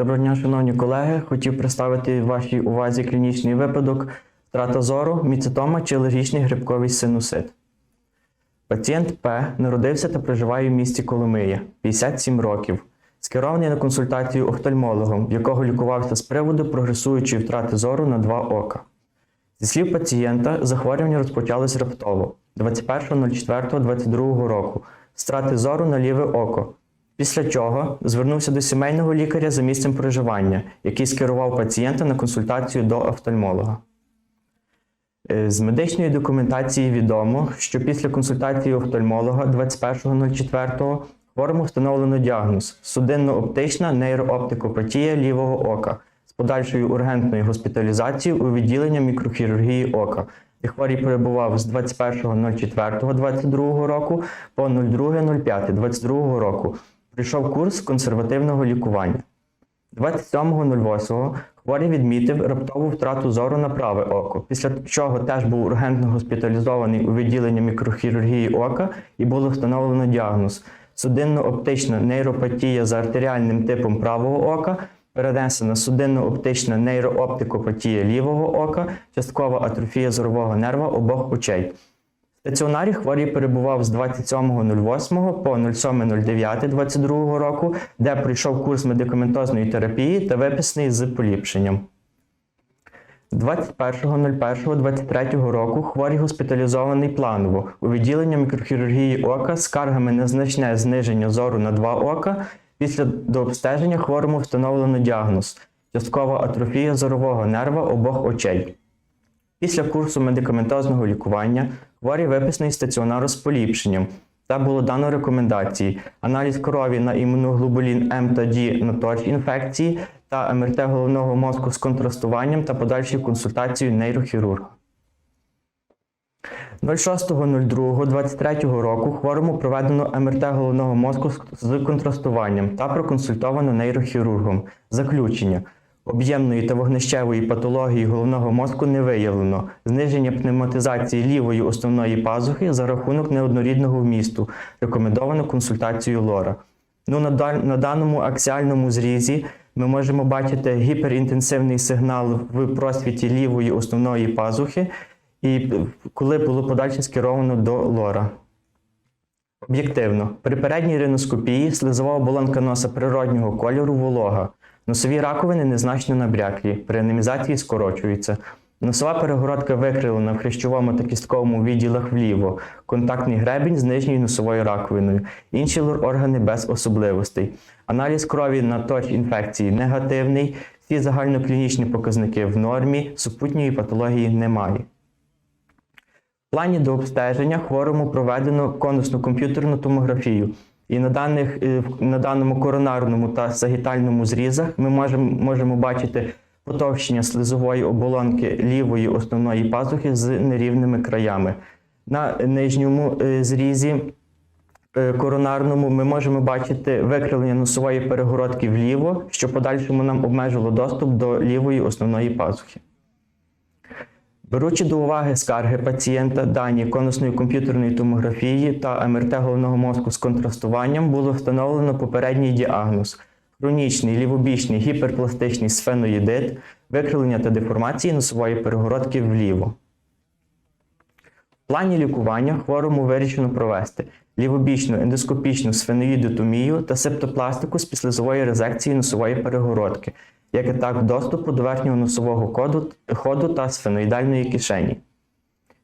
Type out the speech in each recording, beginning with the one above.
Доброго дня, шановні колеги. Хотів представити вашій увазі клінічний випадок втрата зору, міцитома чи алергічний грибковий синусит. Пацієнт П народився та проживає в місті Коломия 57 років. Скерований на консультацію офтальмологом, якого лікувався з приводу прогресуючої втрати зору на два ока. Зі слів пацієнта, захворювання розпочалось раптово 21.04.22 року з втрати зору на ліве око. Після чого звернувся до сімейного лікаря за місцем проживання, який скерував пацієнта на консультацію до офтальмолога. Е, З медичної документації відомо, що після консультації офтальмолога 21.04 хворому встановлено діагноз судинно-оптична нейрооптикопатія лівого ока з подальшою ургентною госпіталізацією у відділення мікрохірургії ока, де хворий перебував з 21.04.22 року по 02.05.22 року. Прийшов курс консервативного лікування. 27.08 хворий відмітив раптову втрату зору на праве око, після чого теж був ургентно госпіталізований у відділення мікрохірургії ока і було встановлено діагноз судинно-оптична нейропатія за артеріальним типом правого ока, перенесена судинно-оптична нейрооптикопатія лівого ока, часткова атрофія зорового нерва обох очей. Стаціонарі хворий перебував з 27.08 по 07.09.22 року, де пройшов курс медикаментозної терапії та виписаний з поліпшенням. 21.01.23 року хворий госпіталізований планово у відділення мікрохірургії ока з скаргами на значне зниження зору на два ока. Після дообстеження хворому встановлено діагноз часткова атрофія зорового нерва обох очей. Після курсу медикаментозного лікування хворий виписаний стаціонару з поліпшенням та було дано рекомендації: аналіз крові на імуноглобулін М та Д на торч інфекції та МРТ головного мозку з контрастуванням та подальшою консультацією нейрохірурга. 06.02.23 року хворому проведено МРТ головного мозку з контрастуванням та проконсультовано нейрохірургом. Заключення. Об'ємної та вогнищевої патології головного мозку не виявлено. Зниження пневматизації лівої основної пазухи за рахунок неоднорідного вмісту. Рекомендовано консультацію лора. Ну, на, на даному аксіальному зрізі ми можемо бачити гіперінтенсивний сигнал в просвіті лівої основної пазухи, і е, коли було подальше скеровано до лора. Об'єктивно, при передній риноскопії слизова оболонка носа природнього кольору волога. Носові раковини незначно набряклі, при анемізації скорочуються. Носова перегородка викривлена в хрящовому та кістковому відділах вліво, контактний гребінь з нижньою носовою раковиною, інші лор-органи без особливостей. Аналіз крові на точ інфекції негативний, всі загальноклінічні показники в нормі, супутньої патології немає. В плані до обстеження хворому проведено конусну комп'ютерну томографію. І на, даних, е, на даному коронарному та сагітальному зрізах ми можемо, можемо бачити потовщення слизової оболонки лівої основної пазухи з нерівними краями. На нижньому е, зрізі е, коронарному ми можемо бачити викривлення носової перегородки вліво, що подальшому нам обмежило доступ до лівої основної пазухи. Беручи до уваги скарги пацієнта, дані конусної комп'ютерної томографії та МРТ головного мозку з контрастуванням було встановлено попередній діагноз хронічний лівобічний гіперпластичний сфеноїдит, викривлення та деформації носової перегородки вліво. В плані лікування хворому вирішено провести лівобічну ендоскопічну сфеноїдотомію та септопластику з післязової резекції носової перегородки, як етап доступу до верхнього носового коду, ходу та сфеноїдальної кишені.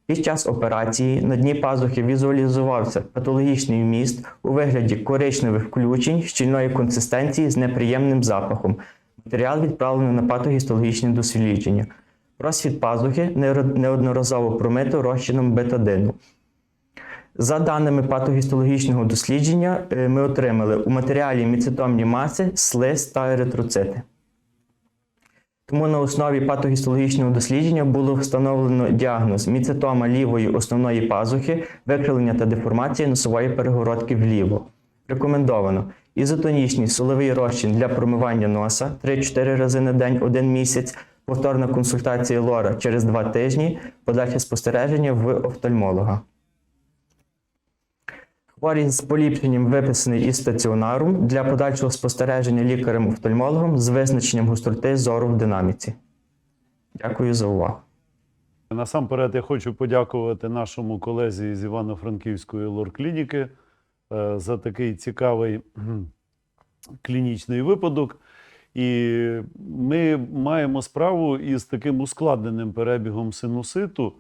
Під час операції на дні пазухи візуалізувався патологічний вміст у вигляді коричневих включень щільної консистенції з неприємним запахом. Матеріал відправлено на патогістологічне дослідження. Просвіт пазухи неодноразово промито розчином бетадину. За даними патогістологічного дослідження, е, ми отримали у матеріалі міцитомні маси, слиз та еритроцити. Тому на основі патогістологічного дослідження було встановлено діагноз міцитома лівої основної пазухи, викривлення та деформація носової перегородки вліво. Рекомендовано ізотонічний соловий розчин для промивання носа 3-4 рази на день 1 місяць, повторна консультація лора через 2 тижні, подальше спостереження в офтальмолога. Хворий з поліпшенням виписаний із стаціонару для подальшого спостереження лікарем-офтальмологом з визначенням гостроти зору в динаміці. Дякую за увагу. Насамперед, я хочу подякувати нашому колезі з Івано-Франківської лор-клініки е, за такий цікавий клінічний випадок. І ми маємо справу із таким ускладненим перебігом синуситу.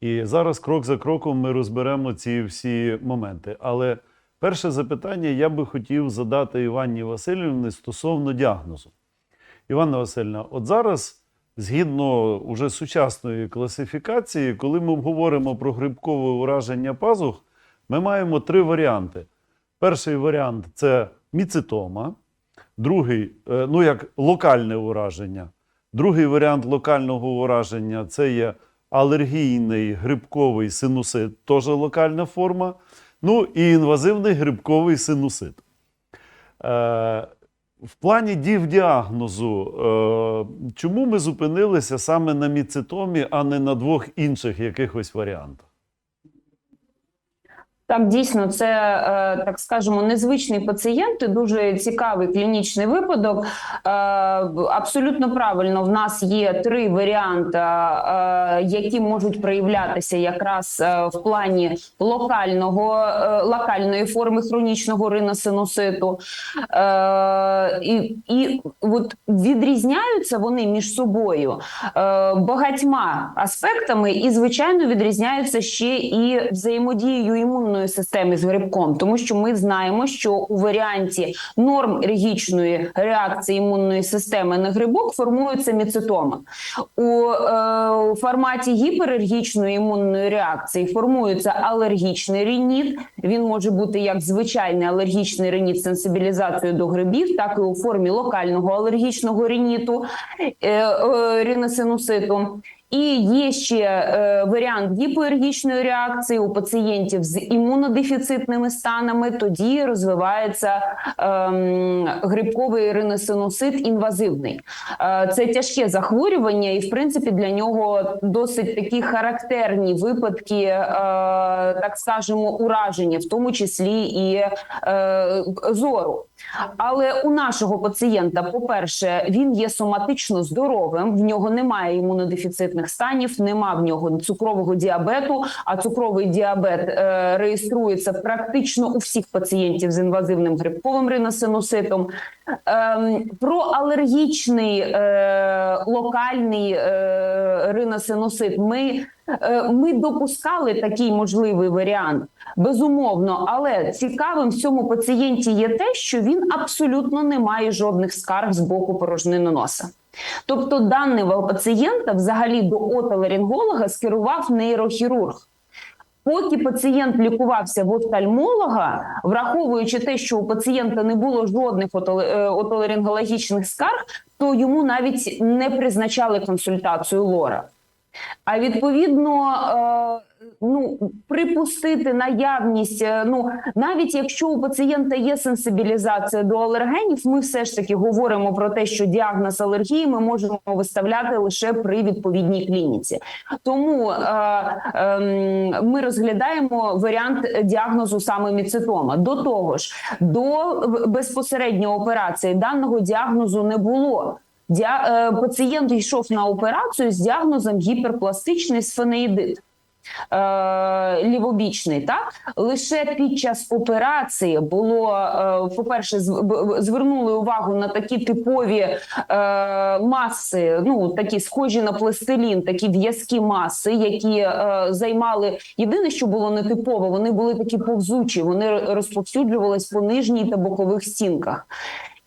І зараз крок за кроком ми розберемо ці всі моменти. Але перше запитання я би хотів задати Іванні Васильівні стосовно діагнозу. Іванна Васильівна, от зараз, згідно уже сучасної класифікації, коли ми говоримо про грибкове ураження пазух, ми маємо три варіанти. Перший варіант це міцитома, другий, е, ну як локальне ураження. Другий варіант локального ураження це є алергійний грибковий синусит, теж локальна форма. Ну і інвазивний грибковий синусит. Е, в плані дівдіагнозу, е, чому ми зупинилися саме на міцитомі, а не на двох інших якихось варіантах? Так, дійсно, це е, так скажемо, незвичний пацієнт, і дуже цікавий клінічний випадок. Е, Абсолютно правильно, в нас є три варіанти, е, які можуть проявлятися якраз в плані локального локальної форми хронічного риносинуситу. І, і от відрізняються вони між собою багатьма аспектами, і звичайно відрізняються ще і взаємодією імунної системи з грибком, тому що ми знаємо, що у варіанті норм ергічної реакції імунної системи на грибок формується міцитома. У е, форматі гіперергічної імунної реакції формується алергічний рініт. Він може бути як звичайний алергічний рініт з сенсибілізацією до грибів, так і у формі локального алергічного рініту е, е, ріносинуситу. І є ще е, варіант гіпоергічної реакції у пацієнтів з імунодефіцитними станами. Тоді розвивається ем, грибковий риносинусит інвазивний. Е, це тяжке захворювання, і в принципі для нього досить такі характерні випадки, е, так скажемо, ураження, в тому числі і е, зору. Але у нашого пацієнта, по-перше, він є соматично здоровим, в нього немає імунодефіцитних станів, нема в нього цукрового діабету. А цукровий діабет е, реєструється практично у всіх пацієнтів з інвазивним грибковим риносинуситом. Ем, про алергічний е, локальний е, риносинусит ми, е, ми допускали такий можливий варіант. Безумовно, але цікавим в цьому пацієнті є те, що він абсолютно не має жодних скарг з боку порожнини носа. Тобто, даного пацієнта взагалі до отоларинголога скерував нейрохірург. Поки пацієнт лікувався в офтальмолога, враховуючи те, що у пацієнта не було жодних е, отоларингологічних скарг, то йому навіть не призначали консультацію лора. А відповідно, е, ну припустити наявність, е, ну навіть якщо у пацієнта є сенсибілізація до алергенів, ми все ж таки говоримо про те, що діагноз алергії ми можемо виставляти лише при відповідній клініці. Тому е, е, ми розглядаємо варіант діагнозу саме міцитома. До того ж, до безпосередньо операції даного діагнозу не було. Діа... е, Пацієнт йшов на операцію з діагнозом гіперпластичний сфенеїдит. Е, лівобічний, так лише під час операції було е, по-перше, зв- звернули увагу на такі типові маси, ну такі схожі на пластилін, такі в'язкі маси, які займали єдине, що було нетипово, вони були такі повзучі, вони розповсюджувались по нижній та бокових стінках.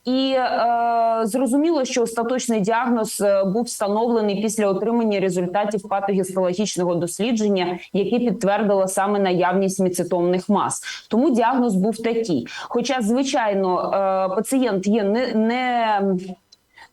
І е, зрозуміло, що остаточний діагноз е, був встановлений після отримання результатів патогістологічного дослідження, яке підтвердило саме наявність міцитомних мас. Тому діагноз був такий. Хоча, звичайно, е, пацієнт є не, не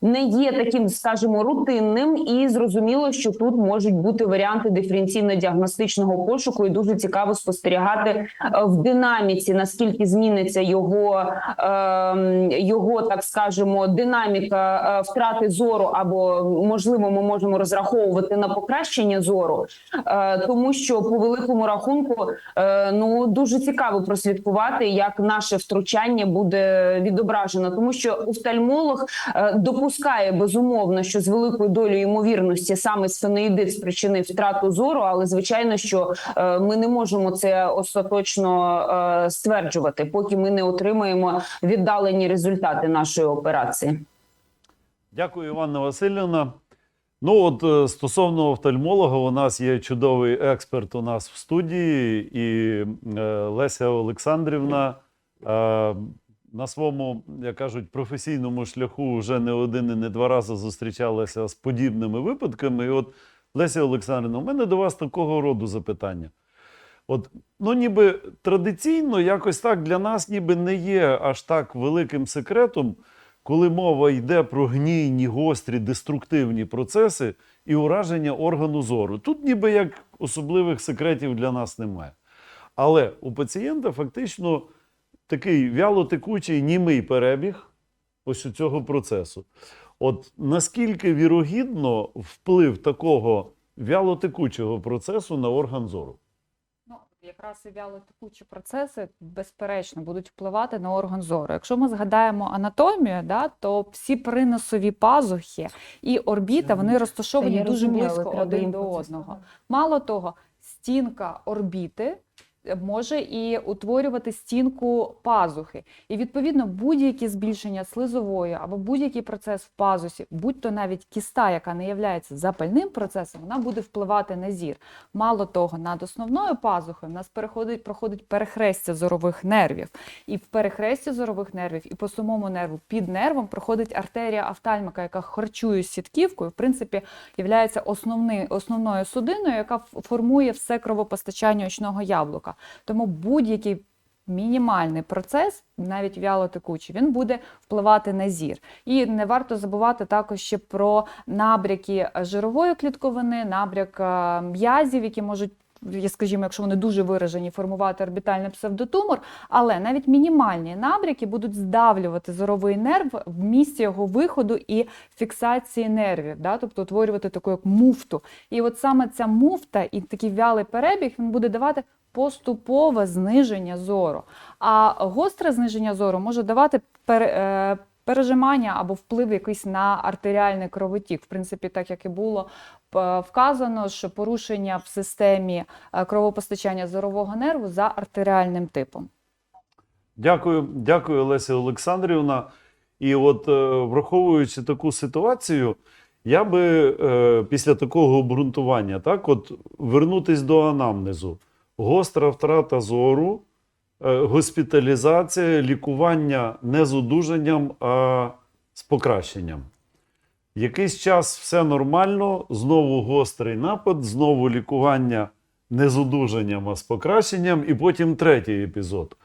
не є таким, скажімо, рутинним, і зрозуміло, що тут можуть бути варіанти диференційно-діагностичного пошуку, і дуже цікаво спостерігати е, в динаміці, наскільки зміниться його, е, його так скажемо, динаміка е, втрати зору, або можливо, ми можемо розраховувати на покращення зору, е, тому що по великому рахунку ну дуже цікаво прослідкувати, як наше втручання буде відображено, тому що офтальмолог е, допускає безумовно, що з великою долею ймовірності саме сфеноїдит спричинив втрату зору, але звичайно, що е, ми не можемо це остаточно е, стверджувати, поки ми не отримаємо віддалені результати нашої операції. Дякую, Іванна Васильівна. Ну, от е, стосовно офтальмолога, у нас є чудовий експерт у нас в студії, і Леся Олександрівна на своєму, як кажуть, професійному шляху вже не один і не два рази зустрічалася з подібними випадками. І от, Леся Олександрівна, у мене до вас такого роду запитання. От, ну, ніби традиційно, якось так для нас ніби не є аж так великим секретом, коли мова йде про гнійні, гострі, деструктивні процеси і ураження органу зору. Тут ніби як особливих секретів для нас немає. Але у пацієнта фактично такий вялотекучий німий перебіг ось у цього процесу. От наскільки вірогідно вплив такого вялотекучого процесу на орган зору? Ну, якраз і вялотекучі процеси, безперечно, будуть впливати на орган зору. Якщо ми згадаємо анатомію, да, то всі приносові пазухи і орбіта вони розташовані дуже близько один до одного. Мало того, стінка орбіти може і утворювати стінку пазухи. І відповідно будь-які збільшення слизової або будь-який процес в пазусі, будь-то навіть кіста, яка не є запальним процесом, вона буде впливати на зір. Мало того, над основною пазухою в нас переходить, проходить перехрестя зорових нервів. І в перехресті зорових нервів, і по самому нерву під нервом проходить артерія офтальмика, яка харчує сітківку, і в принципі є основною судиною, яка формує все кровопостачання очного яблука. Тому будь-який мінімальний процес, навіть вялотекучий, він буде впливати на зір. І не варто забувати також ще про набряки жирової клітковини, набряк е, м'язів, які можуть. Скажімо, якщо вони дуже виражені, формувати орбітальний псевдотумор, але навіть мінімальні набряки будуть здавлювати зоровий нерв в місці його виходу і фіксації нервів, да? тобто утворювати таку як муфту. І от саме ця муфта і такий вялий перебіг він буде давати поступове зниження зору. А гостре зниження зору може давати е, пережимання або вплив якийсь на артеріальний кровотік. В принципі, так як і було вказано, що порушення в системі е, кровопостачання зорового нерву за артеріальним типом. Дякую, дякую, Леся Олександрівна. І от, е, враховуючи таку ситуацію, я би е, після такого обґрунтування, так, от вернутись до анамнезу. Гостра втрата зору, госпіталізація, лікування не з одужанням, а з покращенням. Якийсь час все нормально, знову гострий напад, знову лікування не з одужанням, а з покращенням, і потім третій епізод.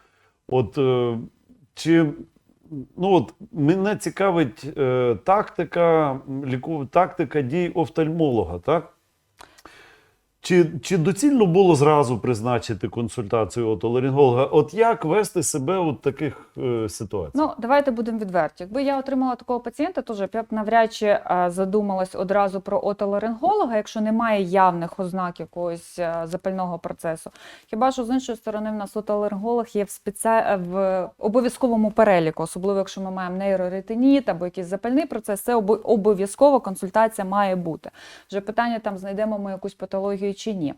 От е, чи ну от мене цікавить е, тактика ліку, тактика дій офтальмолога, так? Чи, чи доцільно було зразу призначити консультацію отоларинголога? От як вести себе у таких е, ситуаціях? Ну, давайте будемо відверті. Якби я отримала такого пацієнта, то я б навряд чи е, задумалась одразу про отоларинголога, якщо немає явних ознак якогось е, запального процесу. Хіба що з іншої сторони, в нас отоларинголог є в спеці... в обов'язковому переліку, особливо якщо ми маємо нейроретиніт або якийсь запальний процес, це обо- обов'язково консультація має бути. Вже питання там знайдемо ми якусь патологію чи ні.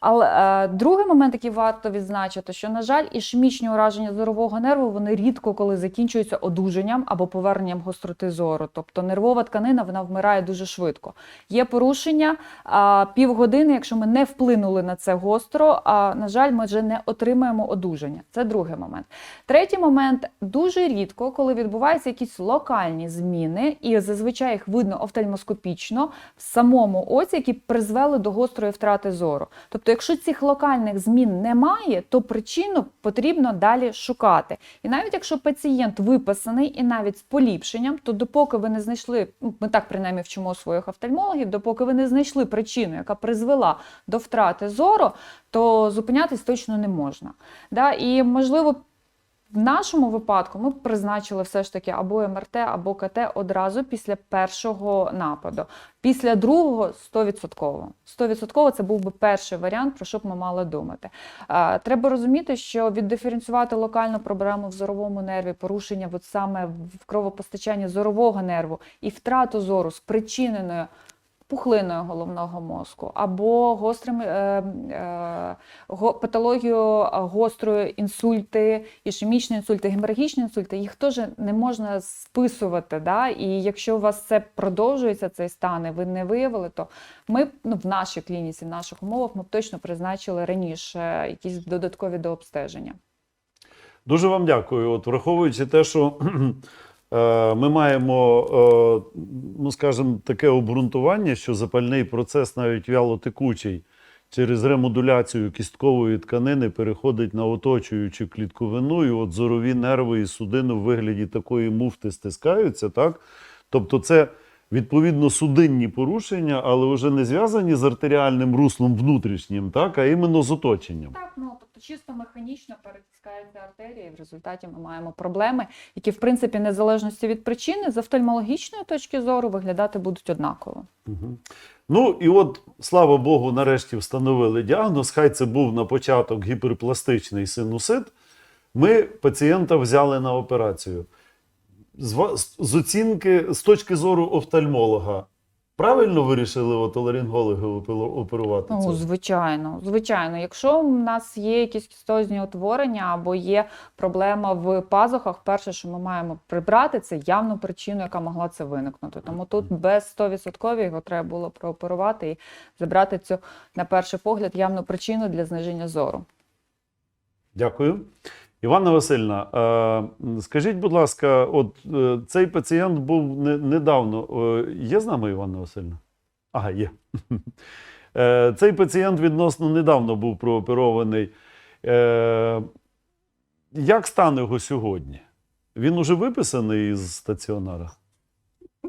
Але е, другий момент, який варто відзначити, що, на жаль, ішемічні ураження зорового нерву вони рідко коли закінчуються одужанням або поверненням гостроти зору. Тобто нервова тканина вона вмирає дуже швидко. Є порушення а, півгодини, якщо ми не вплинули на це гостро, а на жаль, ми вже не отримаємо одужання. Це другий момент. Третій момент дуже рідко, коли відбуваються якісь локальні зміни, і зазвичай їх видно офтальмоскопічно в самому оці, які призвели до гострої втрати втрати зору. Тобто, якщо цих локальних змін немає, то причину потрібно далі шукати. І навіть якщо пацієнт виписаний і навіть з поліпшенням, то допоки ви не знайшли, ну, ми так принаймні вчимо своїх офтальмологів, допоки ви не знайшли причину, яка призвела до втрати зору, то зупинятись точно не можна. Да? І можливо. В нашому випадку ми призначили все ж таки або МРТ, або КТ одразу після першого нападу. Після другого 100%. 100% це був би перший варіант, про що б ми мали думати. Треба розуміти, що віддиференціювати локальну проблему в зоровому нерві, порушення от саме в кровопостачанні зорового нерву і втрату зору спричиненою пухлиною головного мозку або гострим е, е, го, е, гострої інсульти, ішемічні інсульти, геморрагічні інсульти, їх теж не можна списувати. Да? І якщо у вас це продовжується, цей стан, і ви не виявили, то ми ну, в нашій клініці, в наших умовах, ми б точно призначили раніше якісь додаткові дообстеження. Дуже вам дякую. От враховуючи те, що ми маємо, е, ну скажімо, таке обґрунтування, що запальний процес, навіть вялотекучий, через ремодуляцію кісткової тканини переходить на оточуючу клітковину, і от зорові нерви і судини в вигляді такої муфти стискаються, так? Тобто, це відповідно судинні порушення, але вже не зв'язані з артеріальним руслом внутрішнім, так, а іменно з оточенням. Так, ну тобто чисто механічно перетискається артерія, і в результаті ми маємо проблеми, які, в принципі, незалежності від причини, з офтальмологічної точки зору виглядати будуть однаково. Мгм. Ну і от, слава Богу, нарешті встановили діагноз. Хай це був на початок гіперпластичний синусит. Ми пацієнта взяли на операцію. З, з- оцінки, з точки зору офтальмолога, правильно вирішили отоларингологи оперувати Ну, це? звичайно, звичайно. Якщо в нас є якісь кістозні утворення або є проблема в пазухах, перше, що ми маємо прибрати, це явну причину, яка могла це виникнути. Тому тут без 100% його треба було прооперувати і забрати цю, на перший погляд, явну причину для зниження зору. Дякую. Іванна Васильівна, е, скажіть, будь ласка, от е, цей пацієнт був недавно. Е, є з нами Івана Васильівна? Ага, є. Цей пацієнт відносно недавно був прооперований. Як стан його сьогодні? Він уже виписаний із стаціонара?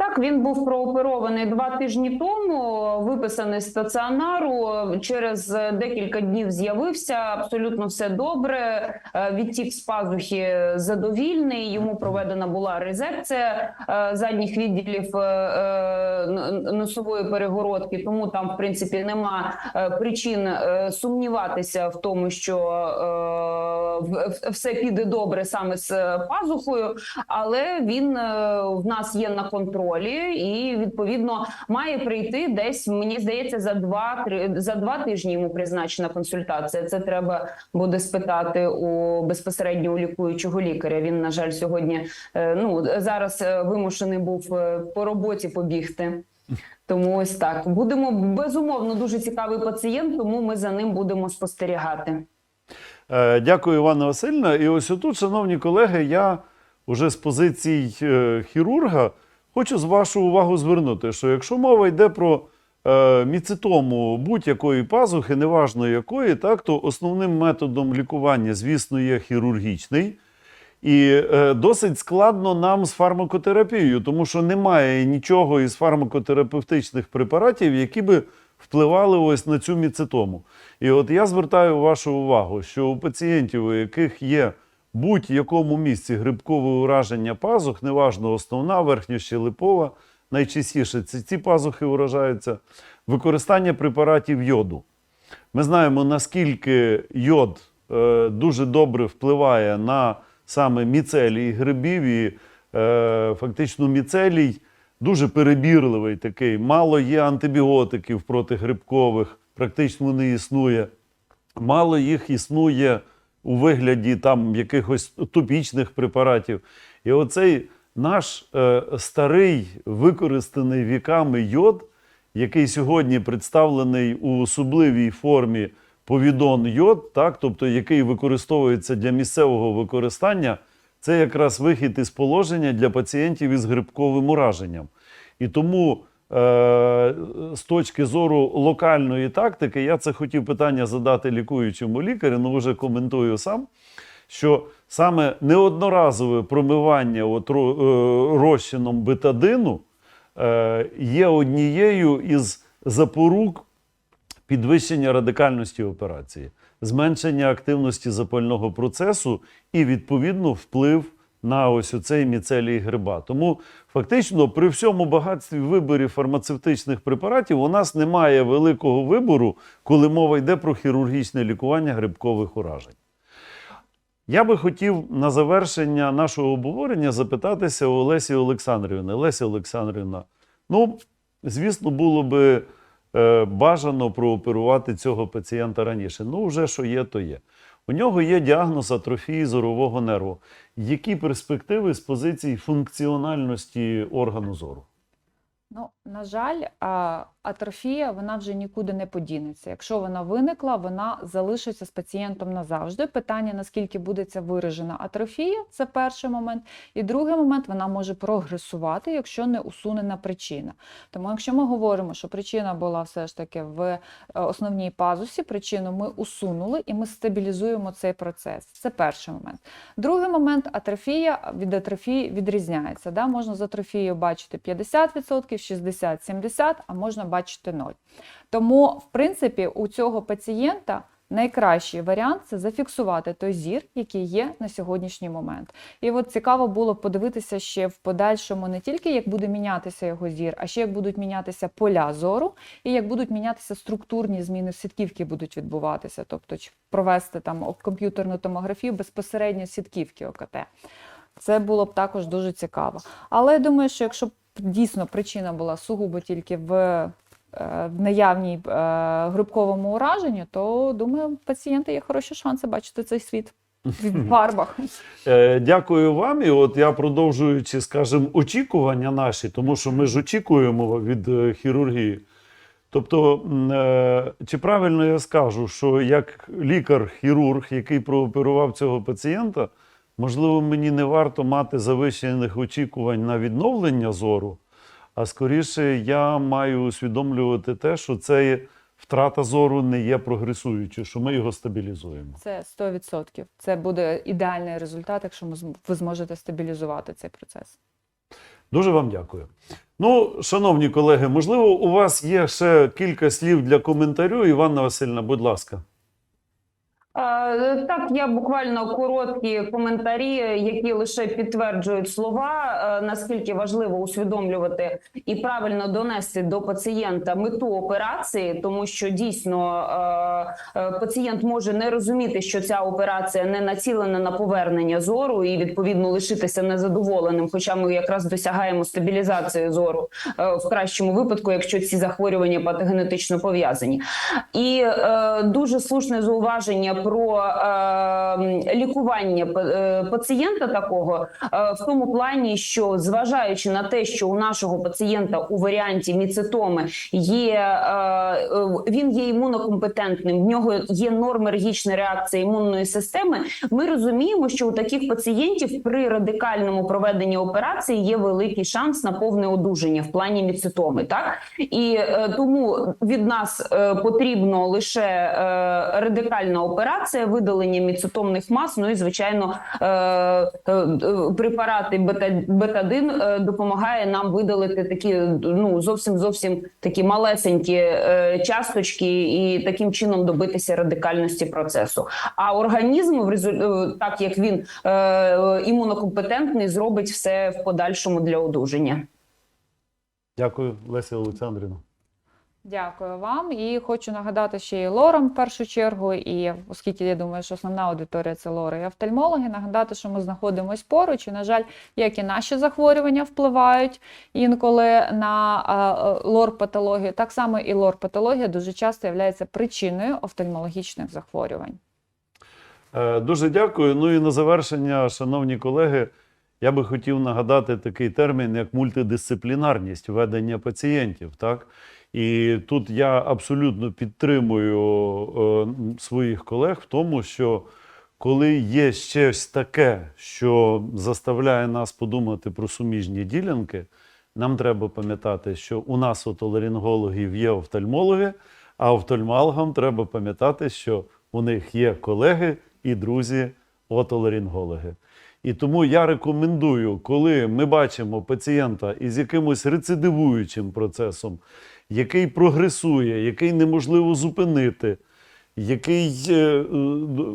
Так, він був прооперований два тижні тому, виписаний з стаціонару. Через декілька днів з'явився. Абсолютно все добре. Е, Відтік з пазухи задовільний. Йому проведена була резекція е, задніх відділів е, носової перегородки. Тому там, в принципі, нема причин сумніватися в тому, що все піде добре саме з пазухою, але він в нас є на контролі і відповідно має прийти десь. Мені здається, за два три за два тижні йому призначена консультація. Це треба буде спитати у безпосередньо у лікуючого лікаря. Він на жаль сьогодні е, ну зараз е, вимушений був е, по роботі побігти. Тому ось так будемо безумовно дуже цікавий пацієнт, тому ми за ним будемо спостерігати. Дякую, Івана Васильівна. І ось отут, шановні колеги, я уже з позицій хірурга хочу з вашу увагу звернути, що якщо мова йде про е, міцитому будь-якої пазухи, неважно якої, так, то основним методом лікування, звісно, є хірургічний. І е, досить складно нам з фармакотерапією, тому що немає нічого із фармакотерапевтичних препаратів, які би впливали ось на цю міцитому. І от я звертаю вашу увагу, що у пацієнтів, у яких є будь-якому місці грибкове ураження пазух, неважно основна, верхньощелепова, найчастіше ці, ці пазухи уражаються, використання препаратів йоду. Ми знаємо, наскільки йод е, дуже добре впливає на саме міцелій грибів, і е, фактично міцелій дуже перебірливий такий. Мало є антибіотиків протигрибкових, практично не існує. Мало їх існує у вигляді там якихось топічних препаратів. І оцей наш е, старий використаний віками йод, який сьогодні представлений у особливій формі повідон йод, так, тобто який використовується для місцевого використання, це якраз вихід із положення для пацієнтів із грибковим ураженням. І тому з точки зору локальної тактики, я це хотів питання задати лікуючому лікарю, ну вже коментую сам. Що саме неодноразове промивання от, е, розчином бетадину е, є однією із запорук підвищення радикальності операції, зменшення активності запального процесу і, відповідно, вплив на ось оцей міцелій гриба. Тому фактично при всьому багатстві виборів фармацевтичних препаратів у нас немає великого вибору, коли мова йде про хірургічне лікування грибкових уражень. Я би хотів на завершення нашого обговорення запитатися у Олесі Олександрівни. Леся Олександрівна, ну, звісно, було би е, бажано прооперувати цього пацієнта раніше. Ну, вже що є, то є. У нього є діагноз атрофії зорового нерву. Які перспективи з позиції функціональності органу зору? Ну, на жаль, атрофія вона вже нікуди не подінеться. Якщо вона виникла, вона залишиться з пацієнтом назавжди. Питання, наскільки буде ця виражена атрофія, це перший момент. І другий момент вона може прогресувати, якщо не усунена причина. Тому, якщо ми говоримо, що причина була все ж таки в е, основній пазусі, причину ми усунули і ми стабілізуємо цей процес. Це перший момент. Другий момент атрофія від атрофії відрізняється. Да? Можна з атрофією бачити 50%, 60, 70, а можна бачити 0. Тому, в принципі, у цього пацієнта найкращий варіант це зафіксувати той зір, який є на сьогоднішній момент. І от цікаво було подивитися ще в подальшому не тільки як буде мінятися його зір, а ще як будуть мінятися поля зору, і як будуть мінятися структурні зміни в сітківки будуть відбуватися, тобто провести там комп'ютерну томографію безпосередньо сітківки ОКТ. Це було б також дуже цікаво. Але я думаю, що якщо дійсно причина була сугубо тільки в е, в наявній е, грибковому ураженні, то думаю, у пацієнта є хороші шанси бачити цей світ в фарбах. Е, Дякую вам. І от я продовжуючи, скажімо, очікування наші, тому що ми ж очікуємо від хірургії. Тобто, чи правильно я скажу, що як лікар-хірург, який прооперував цього пацієнта, можливо, мені не варто мати завищених очікувань на відновлення зору, а скоріше я маю усвідомлювати те, що це втрата зору не є прогресуючою, що ми його стабілізуємо. Це 100%. Це буде ідеальний результат, якщо ви зможете стабілізувати цей процес. Дуже вам дякую. Ну, шановні колеги, можливо, у вас є ще кілька слів для коментарю. Іванна Васильівна, будь ласка. Так, я буквально короткі коментарі, які лише підтверджують слова, наскільки важливо усвідомлювати і правильно донести до пацієнта мету операції, тому що дійсно пацієнт може не розуміти, що ця операція не націлена на повернення зору і відповідно лишитися незадоволеним. Хоча ми якраз досягаємо стабілізації зору в кращому випадку, якщо ці захворювання патогенетично пов'язані. І дуже слушне зауваження про е, лікування пацієнта такого е, в тому плані, що зважаючи на те, що у нашого пацієнта у варіанті міцитоми є е, е, він є імунокомпетентним, в нього є нормергічна реакція імунної системи. Ми розуміємо, що у таких пацієнтів при радикальному проведенні операції є великий шанс на повне одужання в плані міцитоми. Так і е, тому від нас е, потрібно лише е, радикальна операція, видалення міцитомних мас. Ну і звичайно, е, е, препарати бетадин е, допомагає нам видалити такі ну зовсім зовсім такі малесенькі часточки, і таким чином добитися радикальності процесу. А організм так як він імунокомпетентний, зробить все в подальшому для одужання. Дякую, Леся Олександрівна. Дякую вам. І хочу нагадати ще і лорам в першу чергу. І оскільки я думаю, що основна аудиторія це лори і офтальмологи, нагадати, що ми знаходимося поруч, і, на жаль, як і наші захворювання впливають інколи на а, лор-патологію, так само і лор-патологія дуже часто є причиною офтальмологічних захворювань. Е, Дуже дякую. Ну і на завершення, шановні колеги, я би хотів нагадати такий термін, як мультидисциплінарність ведення пацієнтів. Так? І тут я абсолютно підтримую е, своїх колег в тому, що коли є щось таке, що заставляє нас подумати про суміжні ділянки, Нам треба пам'ятати, що у нас отоларингологів є офтальмологи, а офтальмологам треба пам'ятати, що у них є колеги і друзі отоларингологи. І тому я рекомендую, коли ми бачимо пацієнта із якимось рецидивуючим процесом, який прогресує, який неможливо зупинити, який е,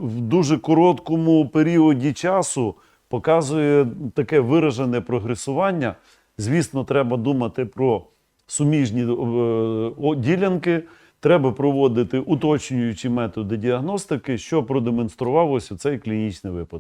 в дуже короткому періоді часу показує таке виражене прогресування. Звісно, треба думати про суміжні е, ділянки. Треба проводити уточнюючі методи діагностики, що продемонстрував ось цей клінічний випадок.